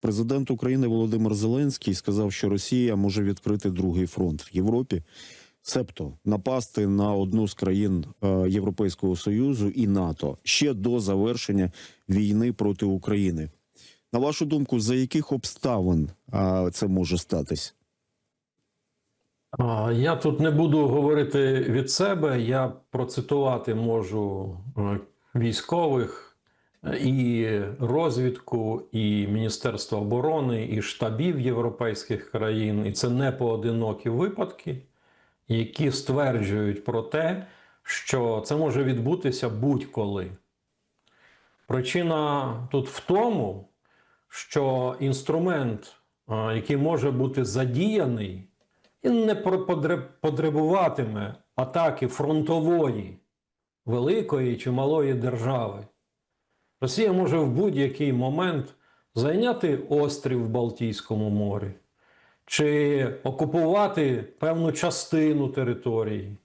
Президент України Володимир Зеленський сказав, що Росія може відкрити другий фронт в Європі, себто напасти на одну з країн е, Європейського союзу і НАТО ще до завершення війни проти України. На вашу думку, за яких обставин е, це може статись? Я тут не буду говорити від себе. Я процитувати можу е, військових і розвідку, і Міністерство оборони, і штабів європейських країн. І це не поодинокі випадки, які стверджують про те, що це може відбутися будь-коли. Причина тут в тому, що інструмент, який може бути задіяний, він не потребуватиме атаки фронтової великої чи малої держави. Росія може в будь-який момент зайняти острів в Балтійському морі, чи окупувати певну частину території,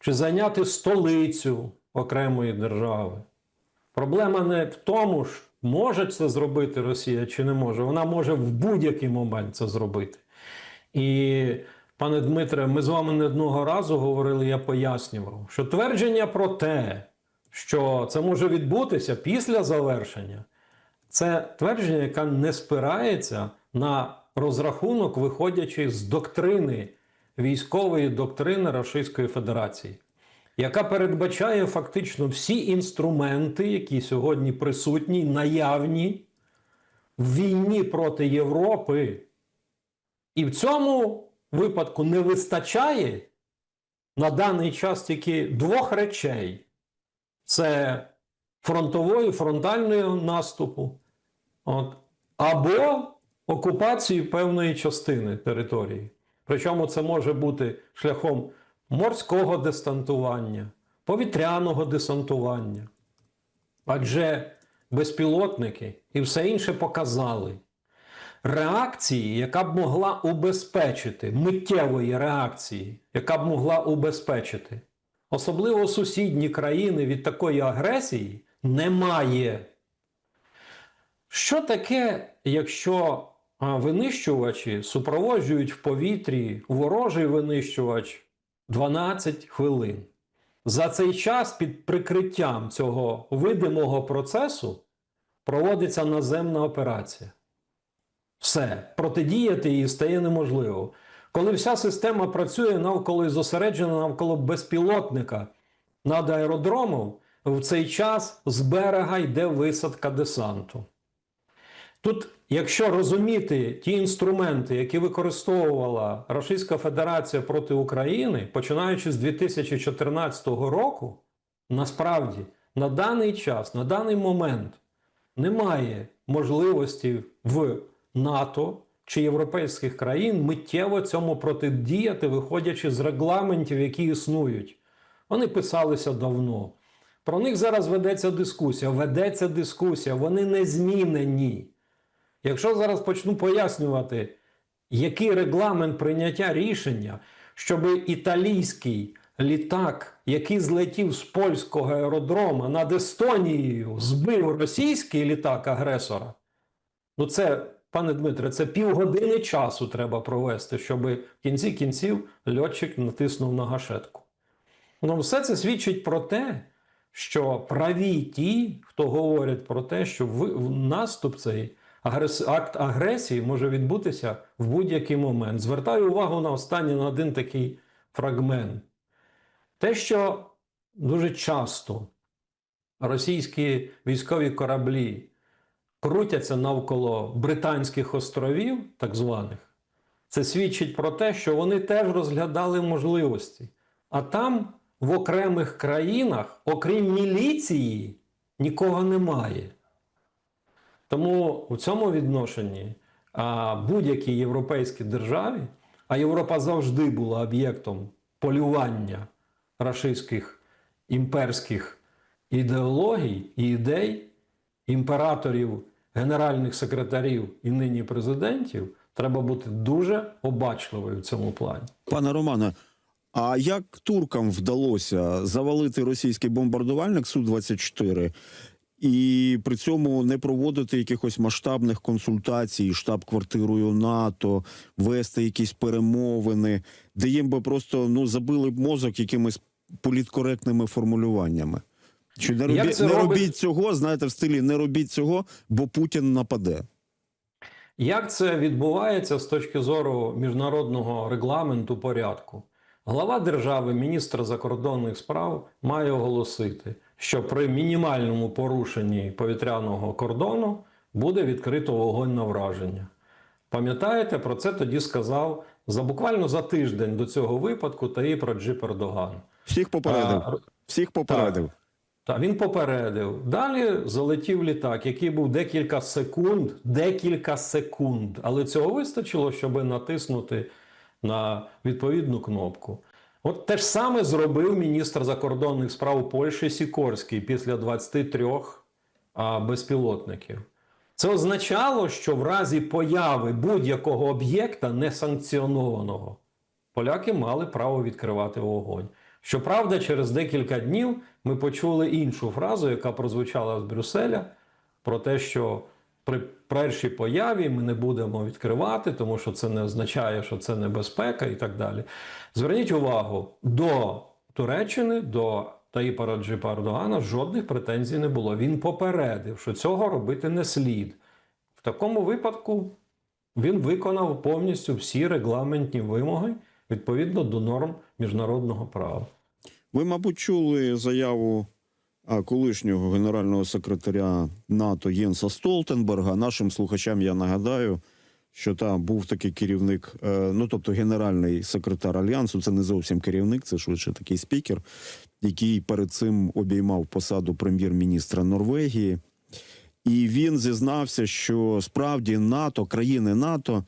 чи зайняти столицю окремої держави. Проблема не в тому, ж, може це зробити Росія чи не може. Вона може в будь-який момент це зробити. І, пане Дмитре, ми з вами не одного разу говорили, я пояснював, що твердження про те, що це може відбутися після завершення, це твердження, яке не спирається на розрахунок, виходячи з доктрини військової доктрини Російської Федерації, яка передбачає фактично всі інструменти, які сьогодні присутні, наявні в війні проти Європи. І в цьому випадку не вистачає на даний час тільки двох речей: це фронтової, фронтального наступу, от, або окупації певної частини території. Причому це може бути шляхом морського десантування, повітряного десантування. Адже безпілотники і все інше показали реакції, яка б могла убезпечити, миттєвої реакції, яка б могла убезпечити. Особливо сусідні країни від такої агресії немає. Що таке, якщо винищувачі супроводжують в повітрі ворожий винищувач 12 хвилин? За цей час під прикриттям цього видимого процесу проводиться наземна операція. Все, протидіяти їй стає неможливо. Коли вся система працює навколо і зосереджена навколо безпілотника над аеродромом, в цей час з берега йде висадка десанту. Тут, якщо розуміти ті інструменти, які використовувала Російська Федерація проти України, починаючи з 2014 року, насправді на даний час, на даний момент немає можливості в НАТО чи європейських країн миттєво цьому протидіяти, виходячи з регламентів, які існують. Вони писалися давно. Про них зараз ведеться дискусія. Ведеться дискусія, вони не змінені. Якщо зараз почну пояснювати, який регламент прийняття рішення, щоб італійський літак, який злетів з польського аеродрома над Естонією, збив російський літак агресора, ну це, пане Дмитре, це півгодини часу треба провести, щоб в кінці кінців льотчик натиснув на гашетку. Ну, все це свідчить про те, що праві ті, хто говорять про те, що в- наступ цей агрес... акт агресії може відбутися в будь-який момент. Звертаю увагу на останній на один такий фрагмент. Те, що дуже часто російські військові кораблі крутяться навколо Британських островів, так званих, це свідчить про те, що вони теж розглядали можливості. А там, в окремих країнах, окрім міліції, нікого немає. Тому у цьому відношенні будь-якій європейській державі, а Європа завжди була об'єктом полювання рашистських імперських ідеологій і ідей, імператорів, генеральних секретарів і нині президентів, треба бути дуже обачливою в цьому плані. Пане Романе, а як туркам вдалося завалити російський бомбардувальник Су-24 і при цьому не проводити якихось масштабних консультацій штаб-квартирою НАТО, вести якісь перемовини, де їм би просто ну забили б мозок якимись політкоректними формулюваннями. Чи не, Як робі... це не робить- робіть цього, знаєте, в стилі не робіть цього, бо Путін нападе. Як це відбувається з точки зору міжнародного регламенту порядку? Глава держави, міністр закордонних справ має оголосити, що при мінімальному порушенні повітряного кордону буде відкрито вогонь на враження. Пам'ятаєте, про це тоді сказав за буквально за тиждень до цього випадку Таїп Раджип Ердоган. Всіх попередив. А, Всіх попередив. Та він попередив. Далі залетів літак, який був декілька секунд, декілька секунд. Але цього вистачило, щоб натиснути на відповідну кнопку. От те ж саме зробив міністр закордонних справ Польщі Сікорський після 23 а, безпілотників. Це означало, що в разі появи будь-якого об'єкта несанкціонованого поляки мали право відкривати вогонь. Щоправда, через декілька днів ми почули іншу фразу, яка прозвучала з Брюсселя, про те, що при першій появі ми не будемо відкривати, тому що це не означає, що це небезпека і так далі. Зверніть увагу, до Туреччини, до Таїпа Раджипа Ердогана жодних претензій не було. Він попередив, що цього робити не слід. В такому випадку він виконав повністю всі регламентні вимоги відповідно до норм міжнародного права. Ви, мабуть, чули заяву колишнього генерального секретаря НАТО Єнса Столтенберга. Нашим слухачам я нагадаю, що там був такий керівник, е, ну тобто генеральний секретар альянсу. Це не зовсім керівник, це швидше такий спікер, який перед цим обіймав посаду прем'єр-міністра Норвегії. І він зізнався, що справді НАТО, країни НАТО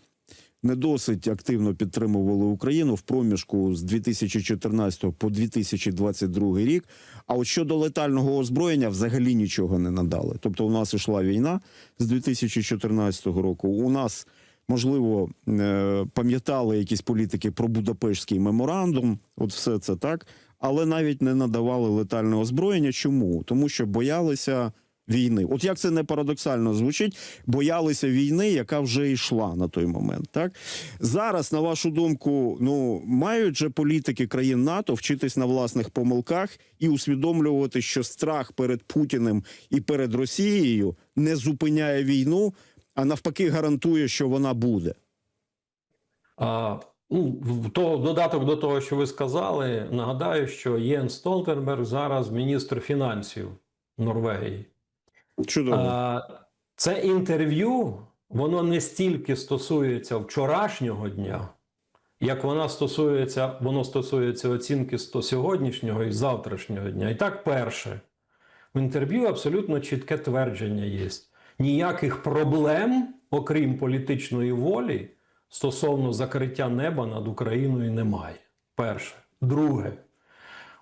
не досить активно підтримували Україну в проміжку з 2014 по 2022 рік. А от щодо летального озброєння взагалі нічого не надали. Тобто, у нас ішла війна з 2014 року. У нас можливо е, пам'ятали якісь політики про Будапештський меморандум. От все це так, але навіть не надавали летальне озброєння. Чому? Тому що боялися. Війни, от як це не парадоксально звучить, боялися війни, яка вже йшла на той момент. Так зараз, на вашу думку, ну мають же політики країн НАТО вчитись на власних помилках і усвідомлювати, що страх перед Путіним і перед Росією не зупиняє війну, а навпаки, гарантує, що вона буде. А, ну, то, додаток до того, що ви сказали, нагадаю, що Єн Столтенберг зараз міністр фінансів Норвегії. Чудово. Це інтерв'ю, воно не стільки стосується вчорашнього дня, як вона стосується, воно стосується оцінки сьогоднішнього і завтрашнього дня. І так, перше, в інтерв'ю абсолютно чітке твердження є. Ніяких проблем, окрім політичної волі, стосовно закриття неба над Україною немає. Перше. Друге.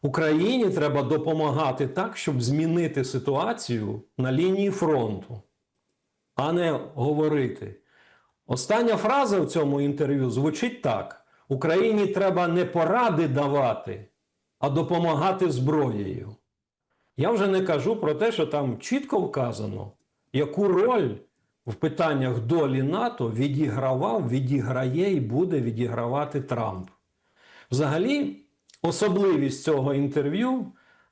Україні треба допомагати так, щоб змінити ситуацію на лінії фронту, а не говорити. Остання фраза в цьому інтерв'ю звучить так: Україні треба не поради давати, а допомагати зброєю. Я вже не кажу про те, що там чітко вказано, яку роль в питаннях долі НАТО відігравав, відіграє і буде відігравати Трамп. Взагалі, особливість цього інтерв'ю,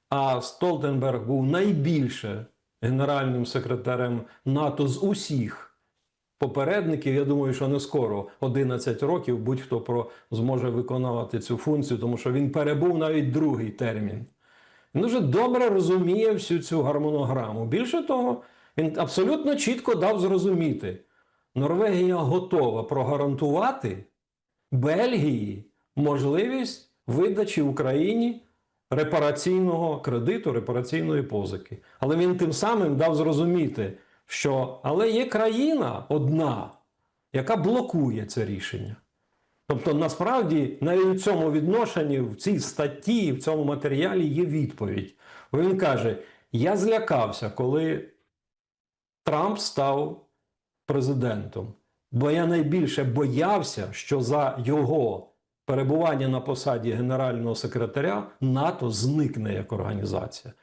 а Столтенберг був найбільше генеральним секретарем НАТО з усіх попередників. Я думаю, що не скоро 11 років будь-хто про зможе виконувати цю функцію, тому що він перебув навіть другий термін. Він дуже добре розуміє всю цю гармонограму. Більше того, він абсолютно чітко дав зрозуміти, Норвегія готова прогарантувати Бельгії можливість видачі Україні репараційного кредиту, репараційної позики. Але він тим самим дав зрозуміти, що але є країна одна, яка блокує це рішення. Тобто, насправді, навіть у цьому відношенні, в цій статті, в цьому матеріалі є відповідь. Бо Він каже: Я злякався, коли Трамп став президентом, бо я найбільше боявся, що за його перебування на посаді генерального секретаря НАТО зникне як організація.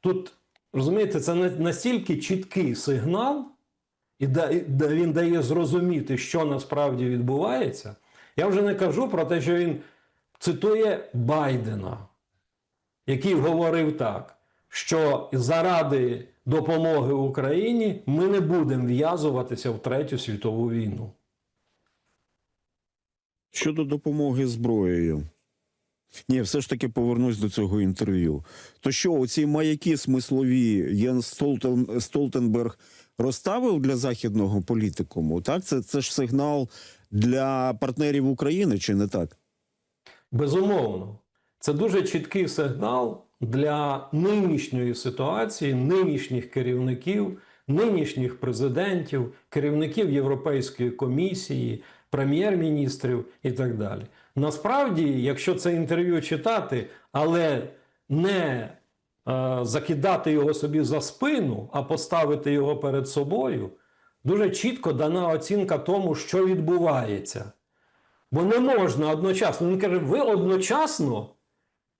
Тут Розумієте, це на- настільки чіткий сигнал, і він дає зрозуміти, що насправді відбувається. Я вже не кажу про те, що він цитує Байдена, який говорив так, що заради допомоги Україні ми не будемо в'язуватися в Третю світову війну. Щодо допомоги зброєю. Ні, все ж таки повернусь до цього інтерв'ю. То що, оці маяки смислові Єнс Столтен, Столтенберг розставив для західного політикуму? Так, це, це ж сигнал для партнерів України, чи не так? Безумовно, це дуже чіткий сигнал для нинішньої ситуації, нинішніх керівників, нинішніх президентів, керівників Європейської комісії, прем'єр-міністрів і так далі. Насправді, якщо це інтерв'ю читати, але не е, закидати його собі за спину, а поставити його перед собою, дуже чітко дана оцінка тому, що відбувається. Бо не можна одночасно. Він каже, ви одночасно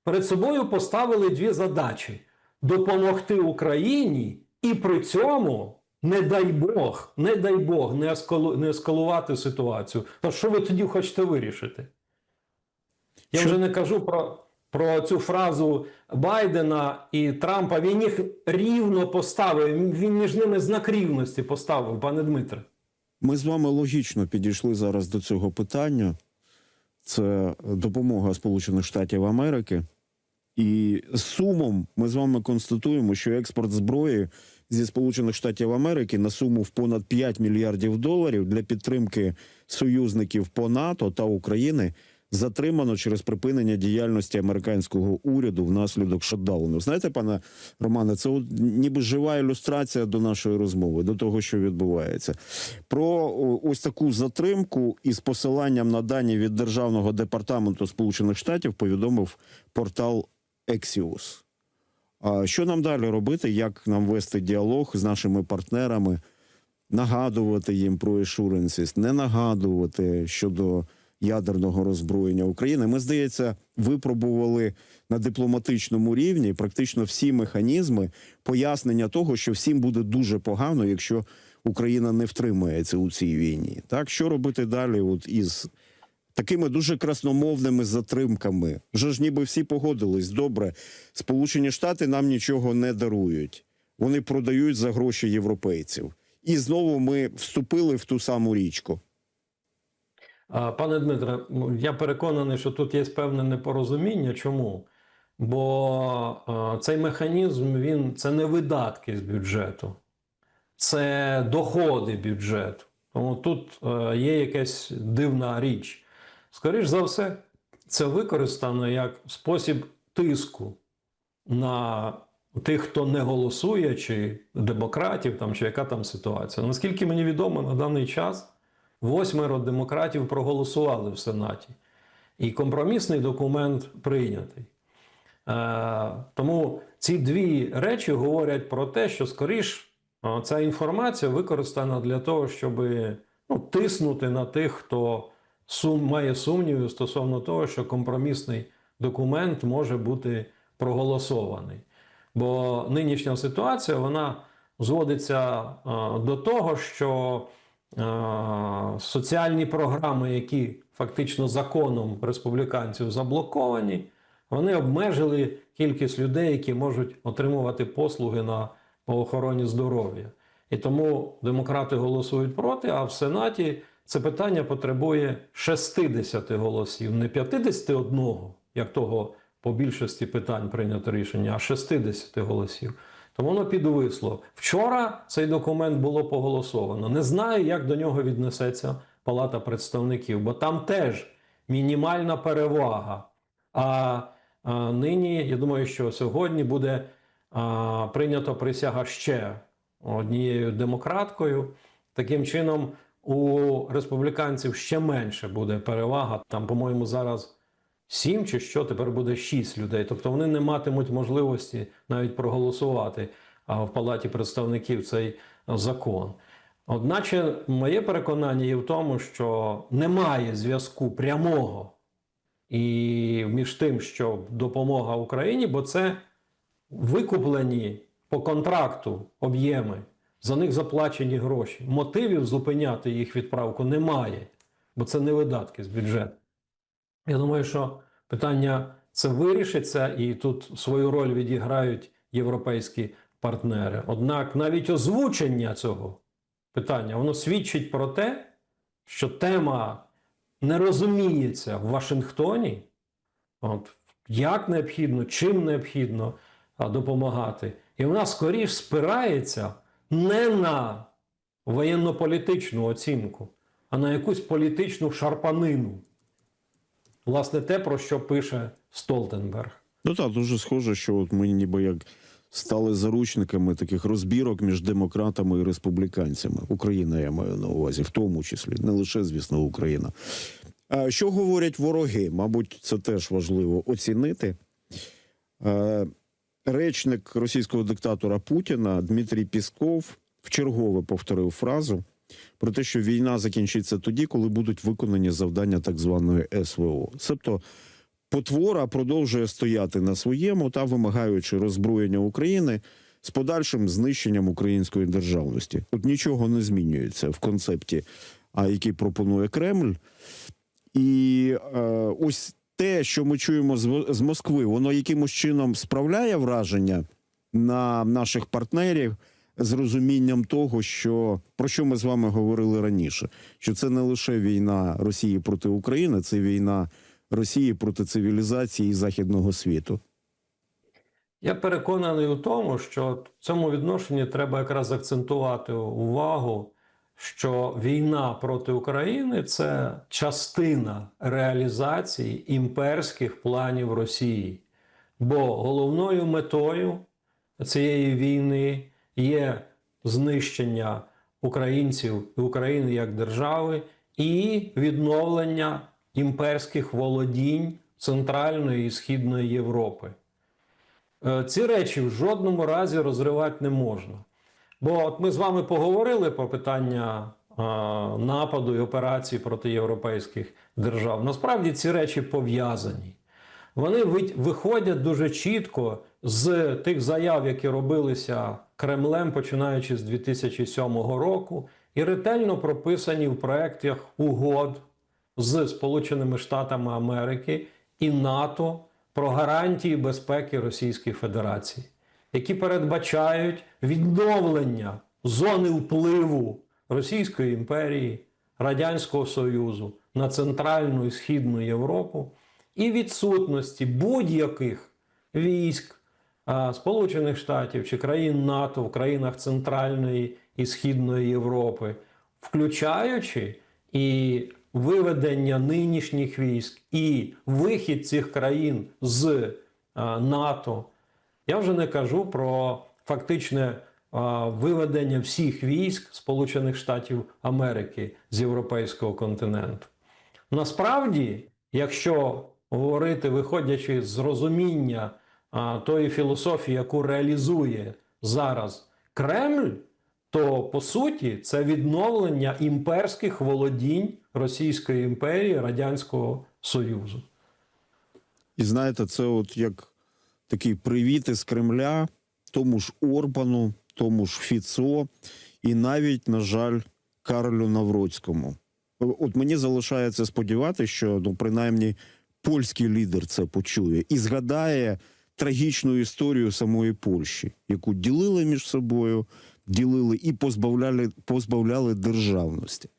перед собою поставили дві задачі: допомогти Україні і при цьому, не дай Бог, не дай Бог, не, ескалу, не ескалувати ситуацію. То що ви тоді хочете вирішити? Я Що- вже не кажу про, про цю фразу Байдена і Трампа. Він їх рівно поставив. Він між ними знак рівності поставив, пане Дмитре. Ми з вами логічно підійшли зараз до цього питання. Це допомога Сполучених Штатів Америки. І з сумом ми з вами констатуємо, що експорт зброї зі Сполучених Штатів Америки на суму в понад 5 мільярдів доларів для підтримки союзників по НАТО та України затримано через припинення діяльності американського уряду внаслідок шатдауну. Знаєте, пане Романе, це от ніби жива ілюстрація до нашої розмови, до того, що відбувається. Про ось таку затримку із посиланням на дані від Державного департаменту Сполучених Штатів повідомив портал Axios. Що нам далі робити? Як нам вести діалог з нашими партнерами? Нагадувати їм про ешуренсіс, не нагадувати щодо ядерного роззброєння України. Ми, здається, випробували на дипломатичному рівні практично всі механізми пояснення того, що всім буде дуже погано, якщо Україна не втримається у цій війні. Так, що робити далі? От із такими дуже красномовними затримками. Вже ж ніби всі погодились. Добре, Сполучені Штати нам нічого не дарують. Вони продають за гроші європейців. І знову ми вступили в ту саму річку. Пане Дмитре, ну, я переконаний, що тут є певне непорозуміння. Чому? Бо цей механізм він це не видатки з бюджету, це доходи бюджету. Тому тут е, є якась дивна річ. Скоріш за все, це використано як спосіб тиску на тих, хто не голосує, чи демократів, там, чи яка там ситуація. Наскільки мені відомо, на даний час восьмеро демократів проголосували в Сенаті, і компромісний документ прийнятий. Е, тому ці дві речі говорять про те, що скоріш е, ця інформація використана для того, щоб ну, тиснути на тих, хто сум, має сумніви стосовно того, що компромісний документ може бути проголосований. Бо нинішня ситуація вона зводиться е, до того, що е, соціальні програми, які фактично законом республіканців заблоковані, вони обмежили кількість людей, які можуть отримувати послуги на по охороні здоров'я. І тому демократи голосують проти, а в Сенаті це питання потребує 60 голосів, не 51, як того по більшості питань прийнято рішення, а 60 голосів. Тому воно підвисло. Вчора цей документ було поголосовано. Не знаю, як до нього віднесеться Палата представників, бо там теж мінімальна перевага. А, а нині, я думаю, що сьогодні буде а, прийнято присяга ще однією демократкою. Таким чином, у республіканців ще менше буде перевага. Там, по-моєму, зараз сім чи що, тепер буде шість людей. Тобто вони не матимуть можливості навіть проголосувати в Палаті представників цей закон. Одначе, моє переконання є в тому, що немає зв'язку прямого і між тим, що допомога Україні, бо це викуплені по контракту об'єми, за них заплачені гроші. Мотивів зупиняти їх відправку немає, бо це не видатки з бюджету. Я думаю, що питання це вирішиться, і тут свою роль відіграють європейські партнери. Однак навіть озвучення цього питання воно свідчить про те, що тема не розуміється в Вашингтоні. От, як необхідно, чим необхідно допомагати. І вона скоріш спирається не на воєнно-політичну оцінку, а на якусь політичну шарпанину. Власне, те, про що пише Столтенберг. Ну так, дуже схоже, що от ми ніби як стали заручниками таких розбірок між демократами і республіканцями. Україна, я маю на увазі, в тому числі, не лише, звісно, Україна. Що говорять вороги? Мабуть, це теж важливо оцінити. Речник російського диктатора Путіна Дмитрій Пісков вчергове повторив фразу про те, що війна закінчиться тоді, коли будуть виконані завдання так званої СВО. Себто потвора продовжує стояти на своєму та вимагаючи роззброєння України з подальшим знищенням української державності. От нічого не змінюється в концепті, а який пропонує Кремль. І е, ось те, що ми чуємо з, з Москви, воно якимось чином справляє враження на наших партнерів з розумінням того, що про що ми з вами говорили раніше, що це не лише війна Росії проти України, це війна Росії проти цивілізації і західного світу. Я переконаний у тому, що в цьому відношенні треба якраз акцентувати увагу, що війна проти України це частина реалізації імперських планів Росії. Бо головною метою цієї війни є знищення українців і України як держави і відновлення імперських володінь Центральної і Східної Європи. Е, Ці речі в жодному разі розривати не можна. Бо от ми з вами поговорили про питання е, нападу і операцій проти європейських держав. Насправді ці речі пов'язані. Вони ви- виходять дуже чітко з тих заяв, які робилися Кремлем, починаючи з 2007 року, і ретельно прописані в проєктах угод з Сполученими Штатами Америки і НАТО про гарантії безпеки Російської Федерації, які передбачають відновлення зони впливу Російської імперії, Радянського Союзу на Центральну і Східну Європу і відсутності будь-яких військ Сполучених Штатів чи країн НАТО в країнах Центральної і Східної Європи, включаючи і виведення нинішніх військ і вихід цих країн з НАТО. Я вже не кажу про фактичне виведення всіх військ Сполучених Штатів Америки з європейського континенту. Насправді, якщо говорити, виходячи з розуміння тої філософії, яку реалізує зараз Кремль, то по суті це відновлення імперських володінь Російської імперії Радянського Союзу. І знаєте, це от як такий привіт із Кремля, тому ж Орбану, тому ж Фіцо, і навіть, на жаль, Карлю Навроцькому. От мені залишається сподіватися, що ну, принаймні польський лідер це почує і згадає трагічну історію самої Польщі, яку ділили між собою, ділили і позбавляли, позбавляли державності.